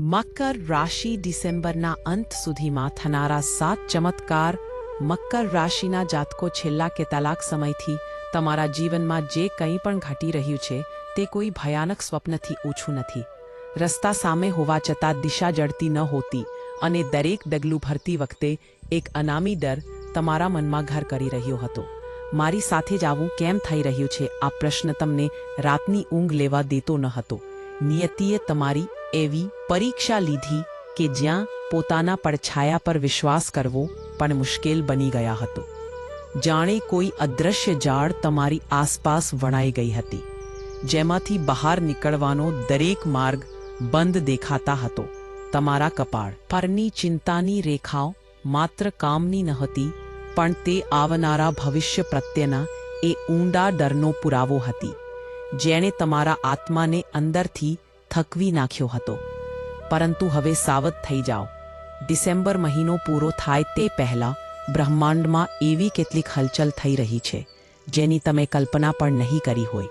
મકર રાશિ ડિસેમ્બરના અંત સુધીમાં થનારા સાત ચમત્કાર મકર રાશિના જાતકો છેલ્લા કેટલાક સમયથી તમારા જીવનમાં જે કંઈ પણ ઘટી રહ્યું છે, તે કોઈ ભયાનક સ્વપ્નથી ઓછું નથી. રસ્તા સામે હોવા છતાં દિશા જડતી ન હોતી અને દરેક ડગલું ભરતી વખતે એક અનામી ડર તમારા મનમાં ઘર કરી રહ્યો હતો. મારી સાથે જ આવું કેમ થઈ રહ્યું છે? આ પ્રશ્ન તમને રાતની ઊંઘ લેવા દેતો ન હતો. નિયતિએ તમારી એવી પરીક્ષા લીધી કે જ્યાં પોતાના પડછાયા પર વિશ્વાસ કરવો પણ મુશ્કેલ બની ગયા હતો. જાણે કોઈ અદ્રશ્ય જાળ તમારી આસપાસ વણાઈ ગઈ હતી, જેમાંથી બહાર નીકળવાનો દરેક માર્ગ બંધ દેખાતા હતો. તમારા કપાળ પરની ચિંતાની રેખાઓ માત્ર કામની નહોતી પણ તે આવનારા ભવિષ્ય પ્રત્યેના એ ઊંડા ડરનો પુરાવો હતી, જેણે તમારા આત્માને અંદરથી થકવી નાખ્યો હતો. પરંતુ હવે સાવધ થઈ જાઓ. ડિસેમ્બર મહિનો પૂરો થાય તે પહેલાં બ્રહ્માંડમાં એવી કેટલીક હલચલ થઈ રહી છે, જેની તમે કલ્પના પણ નહીં કરી હોય.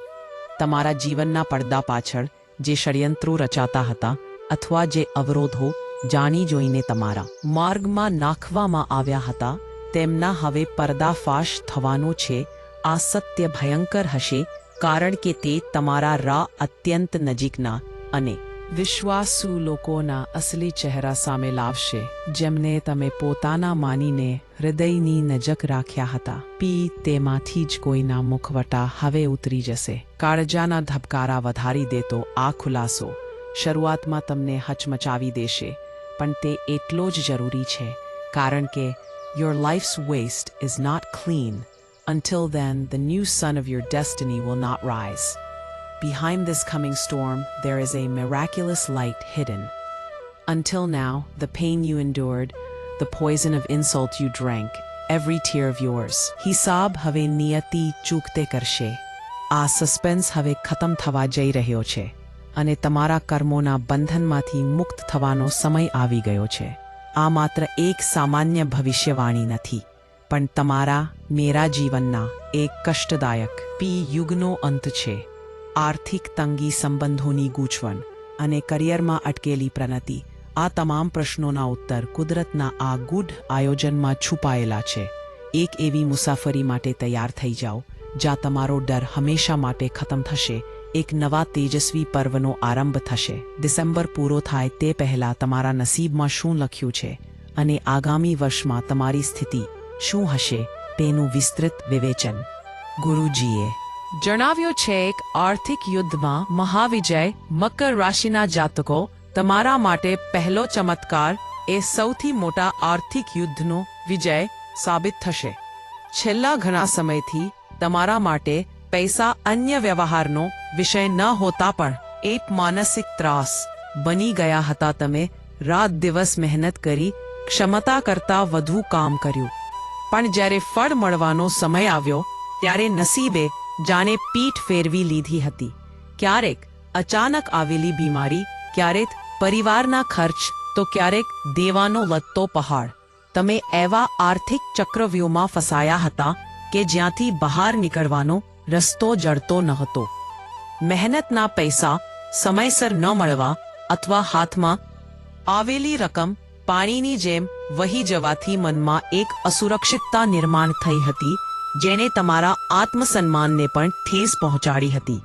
તમારા જીવનના પડદા પાછળ જે ષડયંત્રો રચાતા હતા અથવા જે અવરોધો જાણી જોઈને તમારા માર્ગમાં નાખવામાં આવ્યા હતા, તેમના હવે પર્દાફાશ થવાનો છે, આ સત્ય ભયંકર હશે, કારણ કે તે તમારા રા અત્યંત નજીકના અને વિશ્વાસુ લોકોના અસલી ચહેરા સામે લાવશે જેમને તમે પોતાના માનીને હૃદયની નજક રાખ્યા હતા પી તેમાંથી જ કોઈના મુખવટા હવે ઉતરી જશે કાળજાના ધબકારા વધારી દેતો આ ખુલાસો શરૂઆતમાં તમને હચમચાવી દેશે પણ તે એટલો જ જરૂરી છે કારણ કે your life's waste is not clean Until then, the new sun of your destiny will not rise. Behind this coming storm, there is a miraculous light hidden. Until now, the pain you endured, the poison of insult you drank, every tear of yours. હિસાબ હવે નિયતિ ચૂકતે કરશે આ suspense હવે ખતમ થવા જઈ રહ્યો છે અને તમારા કર્મોના બંધનમાંથી મુક્ત થવાનો સમય આવી ગયો છે આ માત્ર એક સામાન્ય ભવિષ્યવાણી નથી પણ તમારા મેરા જીવનના એક કષ્ટદાયક પી યુગનો અંત છે આર્થિક તંગી સંબંધોની ગૂંચવણ અને કરિયરમાં અટકેલી પ્રનતિ આ તમામ પ્રશ્નોના ઉત્તર કુદરતના આ ગુઢ આયોજનમાં છુપાયેલા છે. એક એવી મુસાફરી માટે તૈયાર થઈ જાઓ, જ્યાં તમારો ડર હંમેશા માટે ખતમ થશે, એક નવા તેજસ્વી પર્વનો આરંભ થશે. ડિસેમ્બર પૂરો થાય તે પહેલા તમારા નસીબમાં શું લખ્યું છે અને આગામી વર્ષમાં તમારી સ્થિતિ શું હશે તેનું વિસ્તૃત વિવેચન ગુરુજીએ જણાવ્યું છે એક આર્થિક યુદ્ધમાં મહાવિજય મકર રાશિના જાતકો તમારા માટે પહેલો ચમત્કાર એ સૌથી મોટા આર્થિક યુદ્ધનો વિજય સાબિત થશે. છેલ્લા ઘણા સમયથી તમારા માટે પૈસા અન્ય વ્યવહારનો વિષય ન હોતા પણ એક માનસિક ત્રાસ બની ગયા હતા. તમે રાત દિવસ મહેનત કરી ક્ષમતા કરતા વધુ કામ કર્યું. પણ જ્યારે ફળ મળવાનો સમય આવ્યો, ત્યારે નસીબે જાણે પીઠ ફેરવી લીધી હતી. ક્યારેક અચાનક આવેલી બીમારી, ક્યારેક પરિવારના ખર્ચ, તો ક્યારેક દેવાનો વધતો પહાડ. તમે એવા આર્થિક ચક્રવ્યૂહમાં ફસાયા હતા કે જ્યાંથી બહાર નીકળવાનો રસ્તો જડતો ન હતો. મહેનતના પૈસા સમયસર ન મળવા અથવા હાથમાં આવેલી રકમ પાણીની જેમ વહી જવાથી મનમાં એક અસુરક્ષિતતા નિર્માણ થઈ હતી જેણે તમારા આત્મસન્માનને પણ ઠેસ પહોંચાડી હતી.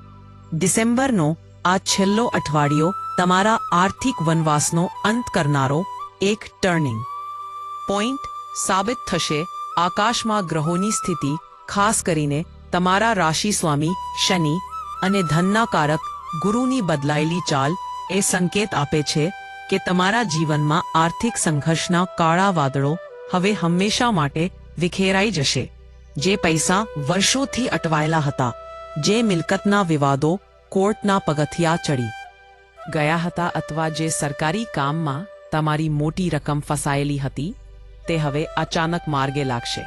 ડિસેમ્બરનો આ છેલ્લો અઠવાડિયો તમારા આર્થિક વનવાસનો અંત કરનારો એક ટર્નિંગ. પોઈન્ટ સાબિત થશે આકાશમાં ગ્રહોની સ્થિતિ, ખાસ કરીને તમારા રાશિ સ્વામી શનિ અને ધનના કારક ગુરુની બદલાયેલી ચાલ એ સંકેત આપે છે કે તમારા જીવનમાં આર્થિક સંઘર્ષના કાળા વાદળો હવે હંમેશા માટે વિખેરાઈ જશે. જે પૈસા વર્ષોથી અટવાયેલા હતા, જે મિલકતના વિવાદો, કોર્ટના પગથિયા ચડી. ગયા હતા અથવા જે સરકારી કામમાં તમારી મોટી રકમ ફસાયેલી હતી, તે હવે અચાનક માર્ગે લાગશે.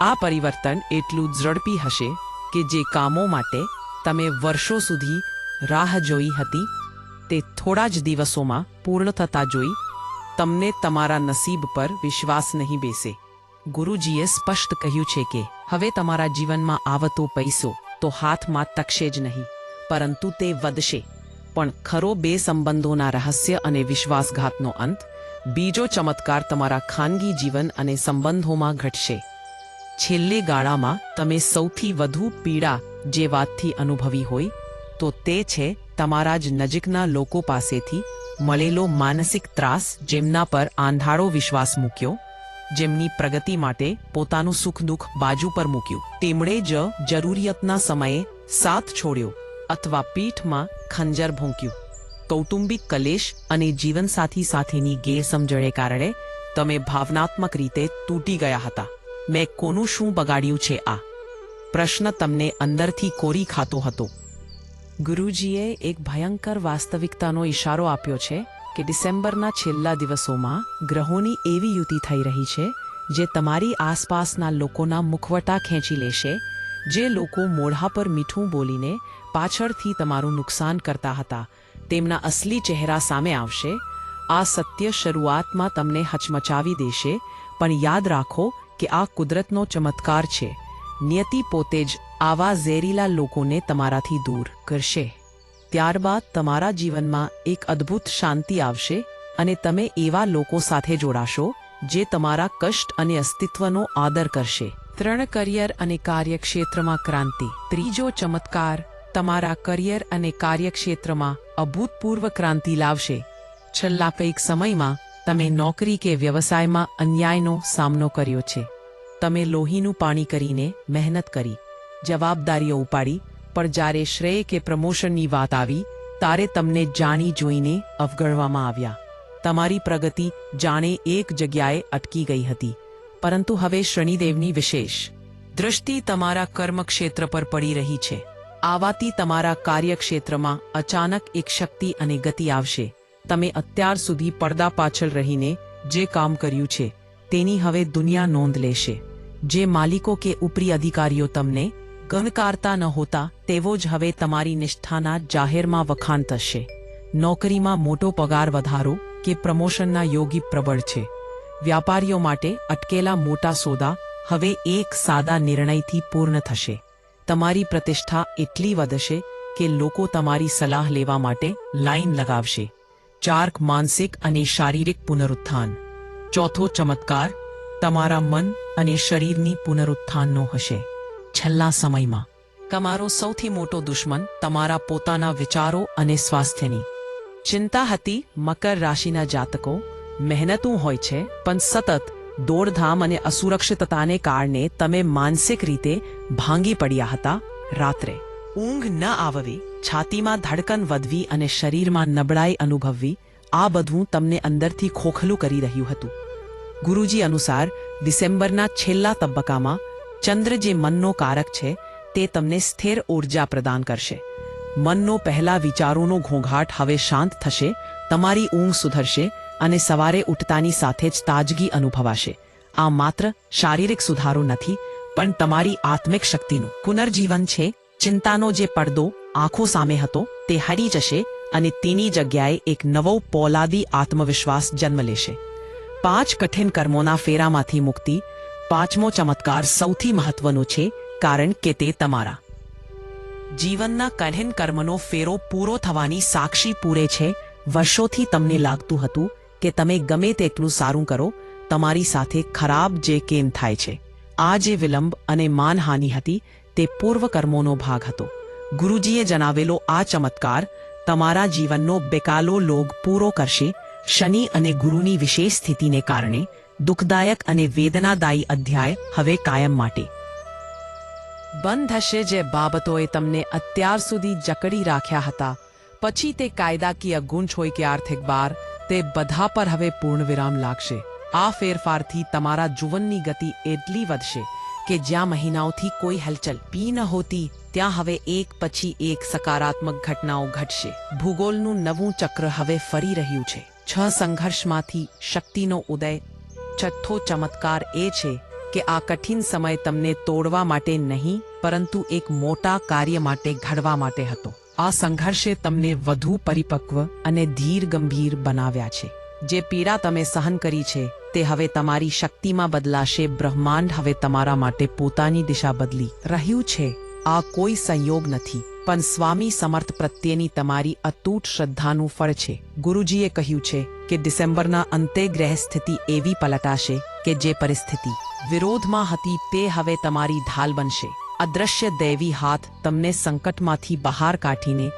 આ પરિવર્તન એટલું ઝડપી હશે કે જે કામો માટે તમે વર્ષો સુધી રાહ જોઈ હતી, તે થોડા જ દિવસોમાં પૂર્ણ થતા જોઈ, તમને તમારા નસીબ પર વિશ્વાસ નહીં બેસે. ગુરુજીએ સ્પષ્ટ કહ્યું છે કે, હવે તમારા જીવનમાં આવતો પૈસો તો હાથમાં તકશે જ નહીં, પરંતુ તે વધશે. પણ ખરો બે સંબંધોના રહસ્ય અને વિશ્વાસઘાતનો અંત, બીજો ચમત્કાર તમારા ખાનગી જીવન અને સંબંધોમાં ઘટશે. છેલ્લે ગાળામાં તમે સૌથી વધુ પીડા જે વાતથી અનુભવી હોય, તો તે છે તમારા જ નજીકના લોકો પાસેથી મળેલો માનસિક ત્રાસ જેમના પર આંધાળો વિશ્વાસ મૂક્યો જેમની પ્રગતિ માટે પોતાનું સુખ દુઃખ બાજુ પર મૂક્યું. તેમણે જ જરૂરિયાતના સમયે સાથ છોડ્યો અથવા પીઠમાં ખંજર ભૂંક્યું. કૌટુંબિક કલેશ અને જીવનસાથી સાથેની ગેરસમજણે કારણે તમે ભાવનાત્મક રીતે તૂટી ગયા હતા. મેં કોનું શું બગાડ્યું છે આ? પ્રશ્ન તમને અંદરથી કોરી ખાતો હતો. ગુરુજીએ એક ભયંકર વાસ્તવિકતાનો ઇશારો આપ્યો છે કે ડિસેમ્બરના છેલ્લા દિવસોમાં ગ્રહોની એવી યુતિ થઈ રહી છે, જે તમારી આસપાસના લોકોના મુખવટા ખેંચી લેશે, જે લોકો મોઢા પર મીઠું બોલીને પાછળથી તમારું નુકસાન કરતા હતા. તેમના અસલી ચહેરા સામે આવશે. આ સત્ય શરૂઆતમાં તમને હચમચાવી દેશે, પણ યાદ રાખો કે આ કુદરતનો ચમત્કાર છે. નિયતિ પોતે જ આવા ઝેરીલા લોકોને તમારાથી દૂર કરશે. ત્યારબાદ તમારા જીવનમાં એક અદ્ભુત શાંતિ આવશે અને તમે એવા લોકો સાથે જોડાશો જે તમારા કષ્ટ અને અસ્તિત્વનો આદર કરશે. ત્રણ કરિયર અને કાર્યક્ષેત્રમાં ક્રાંતિ. ત્રીજો ચમત્કાર, તમારા કરિયર અને કાર્યક્ષેત્રમાં અભૂતપૂર્વ ક્રાંતિ લાવશે. છેલ્લા કંઈક સમયમાં, તમે નોકરી કે વ્યવસાયમાં અન્યાયનો સામનો કર્યો છે. તમે લોહીનું પાણી કરીને મહેનત કરી, જવાબદારીઓ ઉપાડી પણ જ્યારે શ્રેય કે પ્રમોશનની વાત આવી, તારે તમને જાણી જોઈને અવગણવામાં આવ્યા. તમારી પ્રગતિ જાણે એક જગ્યાએ અટકી ગઈ હતી. પરંતુ હવે શનિદેવની વિશેષ. દ્રષ્ટિ તમારા કર્મક્ષેત્ર પર પડી રહી છે. આવાથી તમારા કાર્યક્ષેત્રમાં અચાનક એક શક્તિ અને ગતિ આવશે. તમે અત્યાર સુધી પડદા પાછળ રહીને જે કામ કર્યું છે, તેની હવે દુનિયા નોંધ લેશે. જે માલિકો કે ઉપરી અધિકારીઓ તમને ગણકારતા ન હોતા, તેવો જ હવે તમારી નિષ્ઠાના જાહેરમાં વખાણ થશે. નોકરીમાં મોટો પગાર વધારો કે પ્રમોશનના યોગી પ્રબળ છે. વ્યાપારીઓ માટે અટકેલા મોટા સોદા હવે એક સાદા નિર્ણયથી પૂર્ણ થશે. તમારી પ્રતિષ્ઠા એટલી વધશે કે લોકો તમારી સલાહ લેવા માટે લાઈન લગાવશે. ચાર્ક માનસિક અને શારીરિક પુનરુત્થાન. ચોથો ચમત્કાર, તમારા મન અને શરીરની પુનરુત્થાનનો હશે. છેલ્લા સમયમાં, તમારો સૌથી મોટો દુશ્મન તમારા પોતાના વિચારો અને સ્વાસ્થ્યની. ચિંતા હતી મકર રાશિના જાતકો, મહેનતું હોય છે, પણ સતત દોડધામ અને અસુરક્ષિતતાને કારણે તમે માનસિક રીતે ભાંગી પડ્યા હતા રાત્રે. ઊંઘ ન આવવી, છાતીમાં ધડકન વધવી અને શરીરમાં નબળાઈ અનુભવવી, આ બધું તમને અંદરથી ખોખલું કરી રહ્યું હતું. ગુરુજી અનુસાર, ડિસેમ્બરના છેલ્લા તબક્કામાં ચંદ્ર જે મનનો કારક છે, તે તમને સ્થિર ઊર્જા પ્રદાન કરશે. મનનો પહેલા વિચારોનો ઘોંઘાટ હવે શાંત થશે, તમારી ઊંઘ સુધરશે અને સવારે ઉઠતાની સાથે જ તાજગી અનુભવાશે. આ માત્ર શારીરિક સુધારો નથી, પણ તમારી આત્મિક શક્તિનું. પુનર્જીવન છે, ચિંતાનો જે પડદો આંખો સામે હતો, તે હરી જશે અને તેની જગ્યાએ એક નવો પોલાદી આત્મવિશ્વાસ જન્મ લેશે. પાંચ કઠિન કર્મોના ફેરામાંથી મુક્તિ પાંચમો ચમત્કાર સૌથી મહત્વનો છે, કારણ કે તે તમારા જીવનના કઠિન કર્મનો ફેરો પૂરો થવાની સાક્ષી પૂરે છે. વર્ષોથી તમને લાગતું હતું કે તમે ગમે તેટલું સારું કરો, તમારી સાથે ખરાબ જે કેમ થાય છે. આ જે વિલંબ અને માનહાનિ હતી, તે પૂર્વ કર્મોનો ભાગ હતો. ગુરુજીએ જણાવેલો આ ચમત્કાર તમારા જીવનનો બેકાલો લોગ પૂરો કરશે, શનિ અને ગુરુની વિશેષ સ્થિતિને કારણે દુઃખદાયક અને વેદનાદાયી અધ્યાય હવે કાયમ માટે. બંધ હશે જે બાબતોએ તમને અત્યાર સુધી જકડી રાખ્યા હતા. પછી તે કાયદાકીય ગુંચ હોય કે આર્થિક બાર, તે બધા પર હવે પૂર્ણ વિરામ લાગશે. આ ફેરફારથી તમારા જીવનની ગતિ એટલી વધશે કે જ્યાં મહિનાઓથી કોઈ હલચલ પી ન હોતી, ત્યાં હવે એક પછી એક સકારાત્મક ઘટનાઓ ઘટશે. ભૂગોળનું નવું ચક્ર હવે ફરી રહ્યું છે. છ સંઘર્ષમાંથી શક્તિનો ઉદય છઠ્ઠો ચમત્કાર એ છે કે આ કઠિન સમય તમને તોડવા માટે નહીં, પરંતુ એક મોટા કાર્ય માટે ઘડવા માટે હતો. આ સંઘર્ષે તમને વધુ પરિપક્વ અને ધીર ગંભીર બનાવ્યા છે. જે પીડા તમે સહન કરી છે, તે હવે તમારી શક્તિમાં બદલાશે, બ્રહ્માંડ હવે તમારા માટે પોતાની દિશા બદલી રહ્યું છે. આ કોઈ સંયોગ નથી. પણ સ્વામી સમર્થ પ્રત્યેની તમારી અતૂટ શ્રદ્ધાનું ફળ છે. ગુરુજીએ કહ્યું છે કે ડિસેમ્બરના અંતે ગ્રહ સ્થિતિ એવી પલટાશે કે જે પરિસ્થિતિ વિરોધમાં હતી તે હવે તમારી ઢાલ બનશે. અદ્રશ્ય દૈવી હાથ તમને સંકટમાંથી બહાર કાઢીને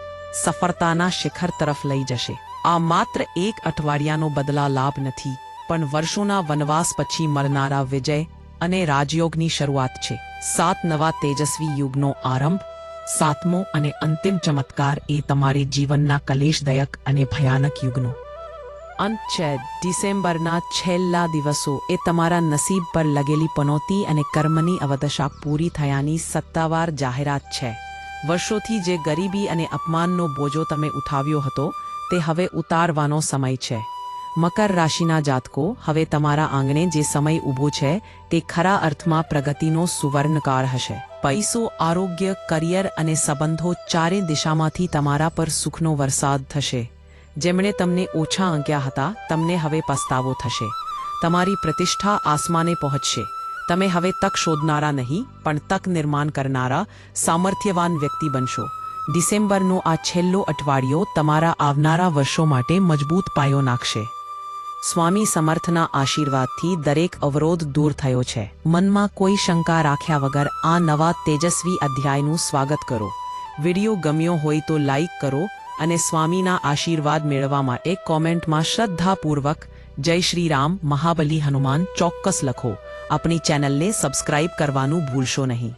સફળતાના શિખર તરફ લઈ જશે. આ માત્ર એક અઠવાડિયાનો બદલા લાભ નથી, પણ વર્ષોના વનવાસ પછી મળનારા વિજય અને રાજયોગની શરૂઆત છે. સાત નવા તેજસ્વી યુગનો આરંભ સાતમો અને અંતિમ ચમત્કાર એ તમારી જીવનના કલેશદાયક અને ભયાનક યુગનો. અંત છે, ડિસેમ્બરના છેલ્લા દિવસો એ તમારા નસીબ પર લગેલી પનોતી અને કર્મની અવદશા પૂરી થયાની સત્તાવાર જાહેરાત છે. વર્ષોથી જે ગરીબી અને અપમાનનો બોજો તમે ઉઠાવ્યો હતો, તે હવે ઉતારવાનો સમય છે. મકર રાશિના જાતકો, હવે તમારા આંગણે જે સમય ઊભો છે, તે ખરા અર્થમાં પ્રગતિનો સુવર્ણકાર હશે. પૈસો, આરોગ્ય, કરિયર અને સંબંધો ચારે દિશામાંથી તમારા પર સુખનો વરસાદ થશે. જેમણે તમને ઓછા આંક્યા હતા, તમને હવે પસ્તાવો થશે. તમારી પ્રતિષ્ઠા આસમાને પહોંચશે. તમે હવે તક શોધનારા નહીં, પણ તક નિર્માણ કરનારા સામર્થ્યવાન વ્યક્તિ બનશો. ડિસેમ્બરનો આ છેલ્લો અઠવાડિયો તમારા આવનારા વર્ષો માટે મજબૂત પાયો નાખશે. સ્વામી સમર્થના આશીર્વાદથી દરેક અવરોધ દૂર થયો છે. મનમાં કોઈ શંકા રાખ્યા વગર આ નવા તેજસ્વી અધ્યાયનું સ્વાગત કરો. વિડિયો ગમ્યો હોય તો લાઈક કરો અને સ્વામીના આશીર્વાદ મેળવવા માટે કોમેન્ટમાં શ્રદ્ધાપૂર્વક જય શ્રી રામ, મહાબલી હનુમાન ચોક્કસ લખો. આપણી ચેનલને સબસ્ક્રાઇબ કરવાનું ભૂલશો નહીં.